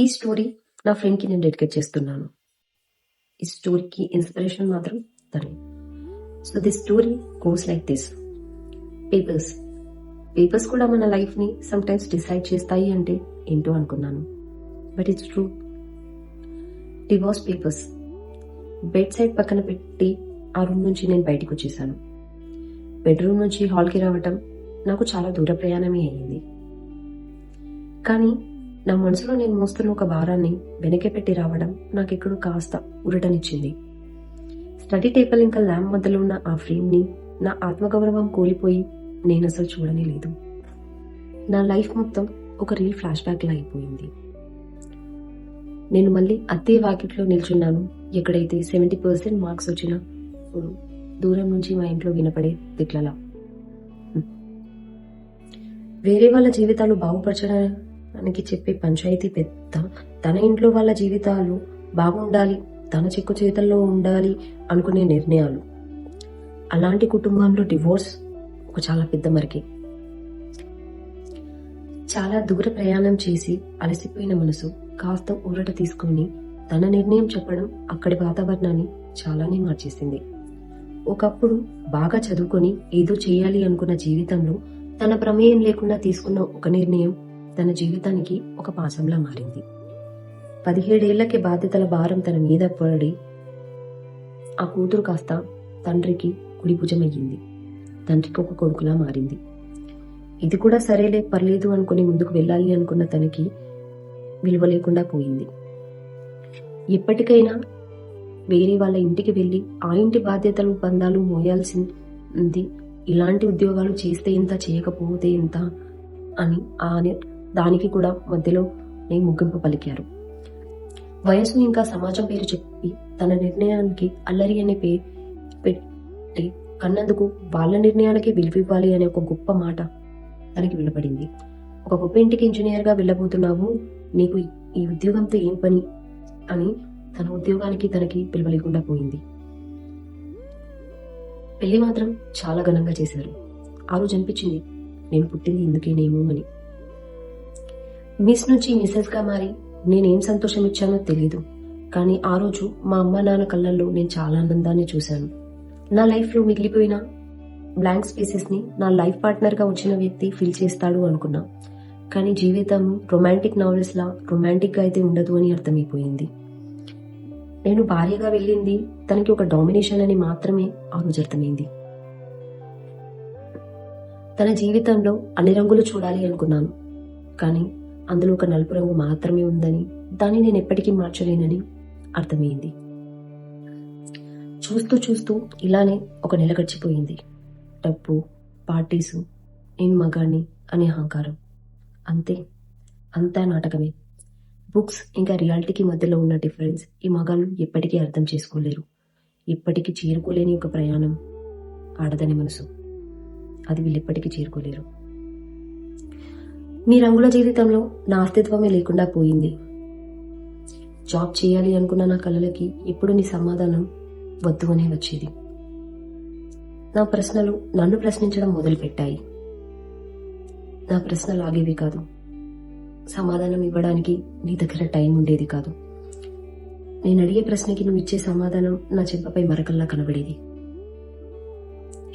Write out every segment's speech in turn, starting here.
ఈ స్టోరీ నా ఫ్రెండ్కి నేను డెడికేట్ చేస్తున్నాను. ఈ స్టోరీకి ఇన్స్పిరేషన్ మాత్రం తనే. So this story goes like this papers papers కూడా మన లైఫ్ని సమ్టైమ్స్ డిసైడ్ చేస్తాయి అంటే ఏంటో అనుకున్నాను. But it's true divorce papers bedside పక్కన పెట్టి ఆ రూమ్ నుంచి నేను బయటకు వచ్చేసాను. బెడ్రూమ్ నుంచి హాల్కి రావటం నాకు చాలా దూర ప్రయాణమే అయ్యింది. కానీ నా మనసులో నేను మోస్తున్న ఒక భారాన్ని వెనక్కి పెట్టి రావడం నాకు ఎక్కడో కాస్త ఉరటనిచ్చింది. స్టడీ టేబుల్ ఇంకా ల్యాంప్ మధ్యలో ఉన్న ఆ ఫ్రేమ్ని నా ఆత్మగౌరవం కోల్పోయి నేను అసలు చూడనే లేదు. నా లైఫ్ మొత్తం ఒక రీల్ ఫ్లాష్ బ్యాక్లా అయిపోయింది. నేను మళ్ళీ అత్తే వాకిట్లో నిల్చున్నాను. ఎక్కడైతే సెవెంటీ పర్సెంట్ మార్క్స్ వచ్చిన దూరం నుంచి మా ఇంట్లో వినపడే తిట్లలా. వేరే వాళ్ళ జీవితాలు బాగుపరచడానికి చెప్పే పంచాయతీ పెద్ద. తన ఇంట్లో వాళ్ళ జీవితాలు బాగుండాలి తన చెక్కు చేతల్లో ఉండాలి అనుకునే నిర్ణయాలు. అలాంటి కుటుంబంలో డివోర్స్ ఒక చాలా పెద్ద మరికి. చాలా దూర ప్రయాణం చేసి అలసిపోయిన మనసు కాస్త ఊరట తీసుకొని తన నిర్ణయం చెప్పడం అక్కడి వాతావరణాన్ని చాలానే మార్చేసింది. ఒకప్పుడు బాగా చదువుకొని ఏదో చేయాలి అనుకున్న జీవితంలో తన ప్రమేయం లేకుండా తీసుకున్న ఒక నిర్ణయం తన జీవితానికి ఒక పాశంలా మారింది. పదిహేడేళ్ళకి బాధ్యతల భారం తన మీద పడి ఆ కూతురు కాస్త తండ్రికి కుడి భుజమయ్యింది. తండ్రికి ఒక కొడుకులా మారింది. ఇది కూడా సరేలే పర్లేదు అనుకుని ముందుకు వెళ్ళాలి అనుకున్న తనకి విలువ లేకుండా పోయింది. ఎప్పటికైనా వేరే వాళ్ళ ఇంటికి వెళ్ళి ఆ ఇంటి బాధ్యతలు బంధాలు మోయాల్సింది ఇలాంటి ఉద్యోగాలు చేస్తే ఇంత చేయకపోతే ఇంత అని ఆ దానికి కూడా మధ్యలో ముగింపు పలికారు. వయసు ఇంకా సమాజం పేరు చెప్పి తన నిర్ణయానికి అల్లరి అనే పే పెట్టి కన్నందుకు వాళ్ళ నిర్ణయాలకే విలువివ్వాలి అనే ఒక గొప్ప మాట తనకి వినపడింది. ఒక గొప్ప ఇంటికి ఇంజనీర్గా వెళ్ళబోతున్నావు నీకు ఈ ఉద్యోగంతో ఏం పని అని తన ఉద్యోగానికి తనకి పిలవలేకుండా పోయింది. పెళ్ళి మాత్రం చాలా ఘనంగా చేశారు. ఆ రోజు అనిపించింది నేను పుట్టింది ఇందుకేనేమో అని. మిస్ నుంచి మిస్సెస్గా మారి నేనేం సంతోషం ఇచ్చానో తెలీదు. కానీ ఆ రోజు మా అమ్మ నాన్న కళ్ళల్లో నేను చాలా ఆనందాన్ని చూశాను. నా లైఫ్లో మిగిలిపోయిన బ్లాంక్ స్పేసెస్ని నా లైఫ్ పార్ట్నర్గా వచ్చిన వ్యక్తి ఫిల్ చేస్తాడు అనుకున్నా. కానీ జీవితం రొమాంటిక్ నావెల్స్ లా రొమాంటిక్గా అయితే ఉండదు అని అర్థమైపోయింది. నేను భార్యగా వెళ్ళింది తనకి ఒక డామినేషన్ అని మాత్రమే ఆ రోజు అర్థమైంది. తన జీవితంలో అన్ని రంగులు చూడాలి అనుకున్నాను. కానీ అందులో ఒక నలుపు రంగు మాత్రమే ఉందని దాన్ని నేను ఎప్పటికీ మార్చలేనని అర్థమైంది. చూస్తూ చూస్తూ ఇలానే ఒక నెల గడిచిపోయింది. డబ్బు పార్టీసు నేను మగాణ్ణి అనే అహంకారం. అంతే అంతా నాటకమే. బుక్స్ ఇంకా రియాలిటీకి మధ్యలో ఉన్న డిఫరెన్స్ ఈ మగాళ్ళు ఎప్పటికీ అర్థం చేసుకోలేరు. ఇప్పటికీ చేరుకోలేని ఒక ప్రయాణం ఆడదని మనసు. అది వీళ్ళు ఎప్పటికీ చేరుకోలేరు. మీ రంగుల జీవితంలో నా అస్తిత్వమే లేకుండా పోయింది. జాబ్ చేయాలి అనుకున్న నా కళలకి ఎప్పుడు నీ సమాధానం వద్దు అనే వచ్చేది. నా ప్రశ్నలు నన్ను ప్రశ్నించడం మొదలుపెట్టాయి. నా ప్రశ్నలు ఆగేవి కాదు. సమాధానం ఇవ్వడానికి నీ దగ్గర టైం ఉండేది కాదు. నేను అడిగే ప్రశ్నకి నువ్వు ఇచ్చే సమాధానం నా చెంపపై మరకల్లా కనబడేది.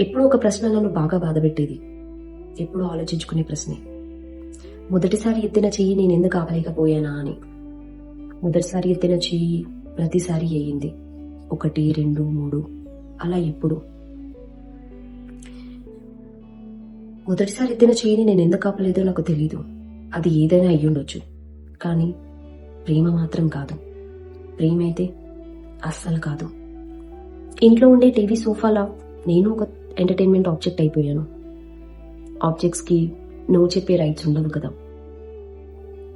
ఎప్పుడో ఒక ప్రశ్న నన్ను బాగా బాధపెట్టేది. ఎప్పుడూ ఆలోచించుకునే ప్రశ్నే. మొదటిసారి ఎత్తిన చెయ్యి నేను ఎందుకు ఆపలేకపోయానా అని. మొదటిసారి ఎత్తిన చెయ్యి ప్రతిసారి అయ్యింది ఒకటి రెండు మూడు. అలా ఎప్పుడు మొదటిసారి ఎత్తిన చెయ్యిని నేను ఎందుకు ఆపలేదో నాకు తెలీదు. అది ఏదైనా అయ్యుండొచ్చు. కానీ ప్రేమ మాత్రం కాదు. ప్రేమ అయితే అస్సలు కాదు. ఇంట్లో ఉండే టీవీ సోఫాలా నేను ఒక ఎంటర్టైన్మెంట్ ఆబ్జెక్ట్ అయిపోయాను. ఆబ్జెక్ట్స్కి నో చెప్పే రైట్స్ ఉండవు కదా.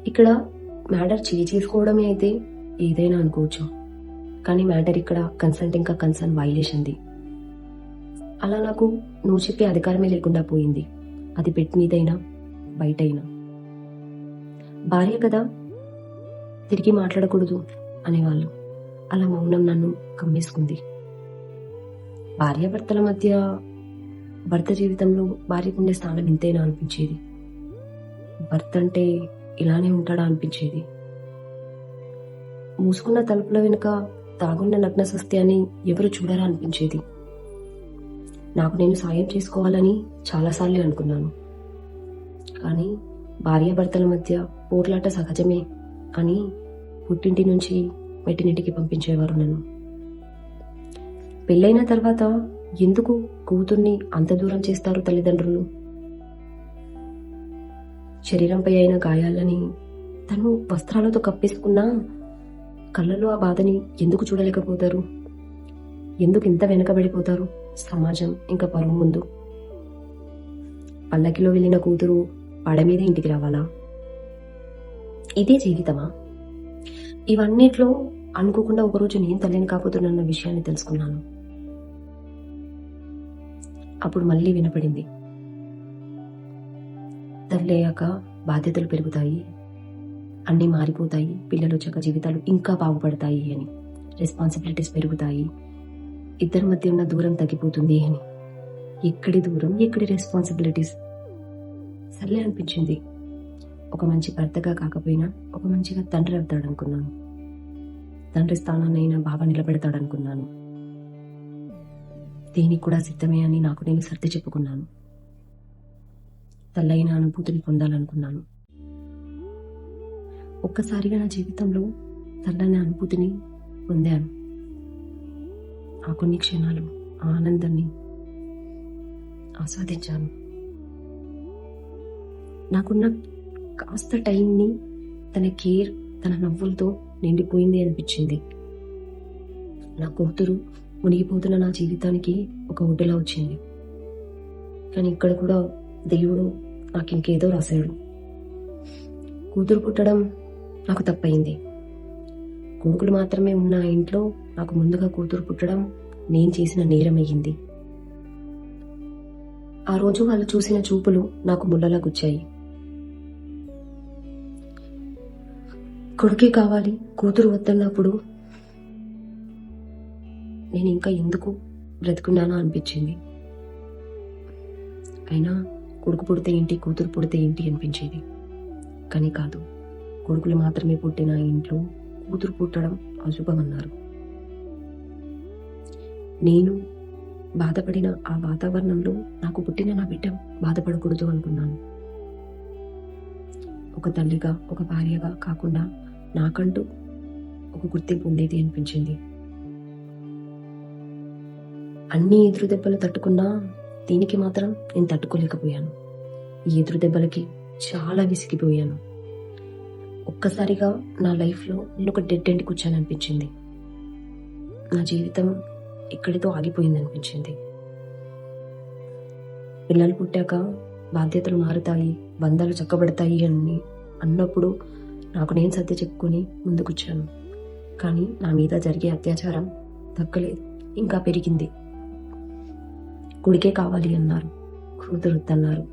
ఇక్కడ మ్యాటర్ చేయి చేసుకోవడమే అయితే ఏదైనా అనుకోవచ్చు. కానీ మ్యాటర్ ఇక్కడ కన్సల్ట్ ఇంకా కన్సర్న్ వైలేషన్ది. అలా నాకు నువ్వు చెప్పే అధికారమే లేకుండా పోయింది. అది పెట్ మీదైనా బయటైనా. భార్య కదా తిరిగి మాట్లాడకూడదు అనేవాళ్ళు. అలా మౌనం నన్ను కమ్మేసుకుంది. భార్యాభర్తల మధ్య భర్త జీవితంలో భార్యకు ఉండే స్థానం ఇంతేనా అనిపించేది. భర్త అంటే ఇలానే ఉంటాడా అనిపించేది. మూసుకున్న తలుపుల వెనుక తాగున్న నగ్న సస్త్యాన్ని ఎవరు చూడరా అనిపించేది. నాకు నేను సాయం చేసుకోవాలని చాలాసార్లు అనుకున్నాను. కానీ భార్యాభర్తల మధ్య పోట్లాట సహజమే అని పుట్టింటి నుంచి మెట్టినింటికి పంపించేవారు నన్ను. పెళ్ళైన తర్వాత ఎందుకు కూతుర్ని అంత దూరం చేస్తారు తల్లిదండ్రులు? శరీరంపై అయిన గాయాలని తను వస్త్రాలతో కప్పేసుకున్నా కళ్ళలో ఆ బాధని ఎందుకు చూడలేకపోతారు? ఎందుకు ఇంత వెనకబడిపోతారు? సమాజం ఇంకా పరువు ముందు. పల్లకిలో వెళ్ళిన కూతురు పడ మీద ఇంటికి రావాలా? ఇదే జీవితమా? ఇవన్నిట్లో అనుకోకుండా ఒకరోజు నేను తల్లిని కాకపోతున్న విషయాన్ని తెలుసుకున్నాను. అప్పుడు మళ్ళీ వినపడింది. తల్లయ్యాక బాధ్యతలు పెరుగుతాయి అన్నీ మారిపోతాయి పిల్లలు వచ్చాక జీవితాలు ఇంకా బాగుపడతాయి అని. రెస్పాన్సిబిలిటీస్ పెరుగుతాయి. ఇద్దరి మధ్య ఉన్న దూరం తగ్గిపోతుంది అని. ఎక్కడి దూరం ఎక్కడి రెస్పాన్సిబిలిటీస్ సర్లే అనిపించింది. ఒక మంచి భర్తగా కాకపోయినా ఒక మంచిగా తండ్రి అవుతాడనుకున్నాను. తండ్రి స్థానాన్నైనా బాగా నిలబెడతాడనుకున్నాను. దీనికి కూడా సిద్ధమే అని నాకు నేను సర్ది చెప్పుకున్నాను. చల్లైన అనుభూతిని పొందాలనుకున్నాను. ఒక్కసారిగా నా జీవితంలో చల్లని అనుభూతిని పొందాను. ఆ కొన్ని క్షణాలు ఆ ఆనందాన్ని ఆస్వాదించాను. నాకున్న కాస్త టైంని తన కేర్ తన నవ్వులతో నిండిపోయింది అనిపించింది. నా కూతురు మునిగిపోతున్న నా జీవితానికి ఒక ఒడ్డులా వచ్చింది. కానీ ఇక్కడ కూడా దేవుడు నాకు ఇంకేదో రాశాడు. కూతురు పుట్టడం నాకు తప్పయింది కొడుకులు మాత్రమే ఉన్న ఆ ఇంట్లో నాకు ముందుగా కూతురు పుట్టడం నేను చేసిన నేరమయ్యింది. ఆ రోజు వాళ్ళు చూసిన చూపులు నాకు ముళ్ళలా గుచ్చాయి. కొడుకే కావాలి కూతురు వద్దన్నప్పుడు నేను ఇంకా ఎందుకు బ్రతుకున్నానా అనిపించింది. అయినా కొడుకు పుడితే ఏంటి కూతురు పుడితే ఏంటి అనిపించేది. కానీ కాదు కొడుకులు మాత్రమే పుట్టిన ఇంట్లో కూతురు పుట్టడం అశుభమన్నారు. నేను బాధపడిన ఆ వాతావరణంలో నాకు పుట్టిన నా బిడ్డ బాధపడకూడదు అనుకున్నాను. ఒక తల్లిగా ఒక భార్యగా కాకుండా నాకంటూ ఒక గుర్తింపు ఉండేది అనిపించింది. అన్ని ఎదురు దెబ్బలు తట్టుకున్నా దీనికి మాత్రం నేను తట్టుకోలేకపోయాను. ఈ ఎదురు దెబ్బలకి చాలా విసిగిపోయాను. ఒక్కసారిగా నా లైఫ్లో నేను ఒక డెడ్ ఎండ్కి వచ్చాననిపించింది నా జీవితం ఇక్కడితో ఆగిపోయింది అనిపించింది పిల్లలు పుట్టాక బాధ్యతలు మారుతాయి బంధాలు చక్కబడతాయి అని అన్నప్పుడు నాకు నేను సర్ది చెప్పుకొని ముందుకొచ్చాను. కానీ నా మీద జరిగే అత్యాచారం తగ్గలేదు. ఇంకా పెరిగింది. కొడుకే కావాలి అన్నారు. కూతురు అన్నారు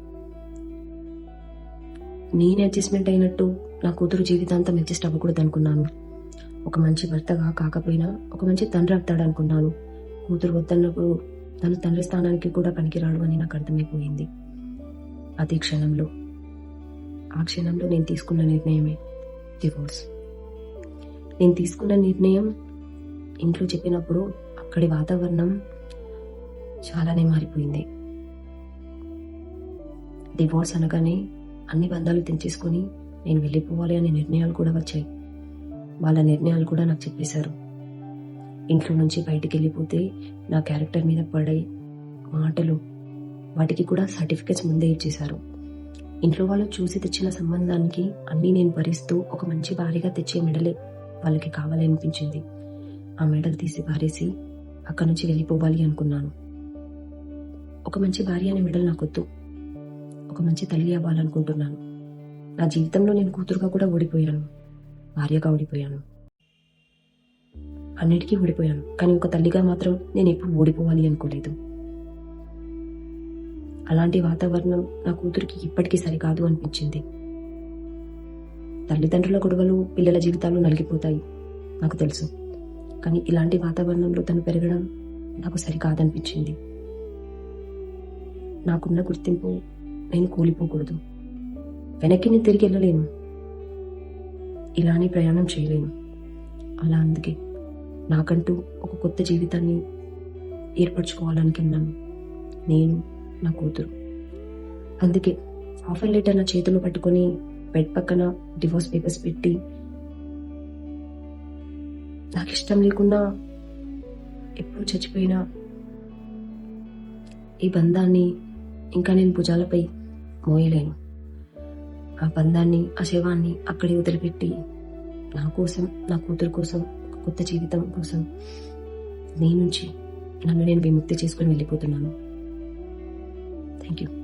నేను అడ్జస్ట్మెంట్ అయినట్టు నా కూతురు జీవితాంతం అడ్జస్ట్ అవ్వకూడదు అనుకున్నాను ఒక మంచి భర్తగా కాకపోయినా ఒక మంచి తండ్రి అవుతాడు అనుకున్నాను కూతురు వద్దన్నప్పుడు తను తండ్రి స్థానానికి కూడా పనికిరాడు అని నాకు అర్థమైపోయింది. అదే క్షణంలో ఆ క్షణంలో నేను తీసుకున్న నిర్ణయమే డివోర్స్. నేను తీసుకున్న నిర్ణయం ఇంట్లో చెప్పినప్పుడు అక్కడి వాతావరణం చాలానే మారిపోయింది. డివోర్స్ అనగానే అన్ని బంధాలు తెంచేసుకొని నేను వెళ్ళిపోవాలి అనే నిర్ణయాలు కూడా వచ్చాయి. వాళ్ళ నిర్ణయాలు కూడా నాకు చెప్పేశారు. ఇంట్లో నుంచి బయటికి వెళ్ళిపోతే నా క్యారెక్టర్ మీద పడే మాటలు వాటికి కూడా సర్టిఫికెట్స్ ముందే ఇచ్చేశారు. ఇంట్లో వాళ్ళు చూసి తెచ్చిన సంబంధానికి అన్నీ నేను భరిస్తూ ఒక మంచి భార్యగా తెచ్చే మెడలే వాళ్ళకి కావాలి అనిపించింది. ఆ మెడలు తీసి పారేసి అక్కడి నుంచి వెళ్ళిపోవాలి అనుకున్నాను. ఒక మంచి భార్య అనే మెడల్ నాకొద్దు. ఒక మంచి తల్లి అవ్వాలనుకుంటున్నాను. నా జీవితంలో నేను కూతురుగా కూడా ఓడిపోయాను. భార్యగా ఓడిపోయాను. అన్నిటికీ ఓడిపోయాను. కానీ ఒక తల్లిగా మాత్రం నేను ఎప్పుడు ఓడిపోవాలి అనుకోలేదు. అలాంటి వాతావరణం నా కూతురికి ఇప్పటికీ సరికాదు అనిపించింది. తల్లిదండ్రుల గొడవలు పిల్లల జీవితాలు నలిగిపోతాయి నాకు తెలుసు. కానీ ఇలాంటి వాతావరణంలో తను పెరగడం నాకు సరికాదనిపించింది. నాకున్న గుర్తింపు నేను కూలిపోకూడదు. వెనక్కి నేను తిరిగి వెళ్ళలేను. ఇలానే ప్రయాణం చేయలేను. అలా అందుకే నాకంటూ ఒక కొత్త జీవితాన్ని ఏర్పరచుకోవాలనుకున్నాను. నేను నా కూతురు. అందుకే ఆఫర్ లెటర్ నా చేతులు పట్టుకొని బెడ్ పక్కన డివోర్స్ పేపర్స్ పెట్టి నాకు ఇష్టం లేకుండా ఎప్పుడు చచ్చిపోయినా ఈ బంధాన్ని ఇంకా నేను భుజాలపై మోయలేను. ఆ బంధాన్ని ఆ శవాన్ని అక్కడే వదిలిపెట్టి నా కోసం నా కూతురు కోసం కొత్త జీవితం కోసం నీ నుంచి నన్ను నేను విముక్తి చేసుకుని వెళ్ళిపోతున్నాను. Thank you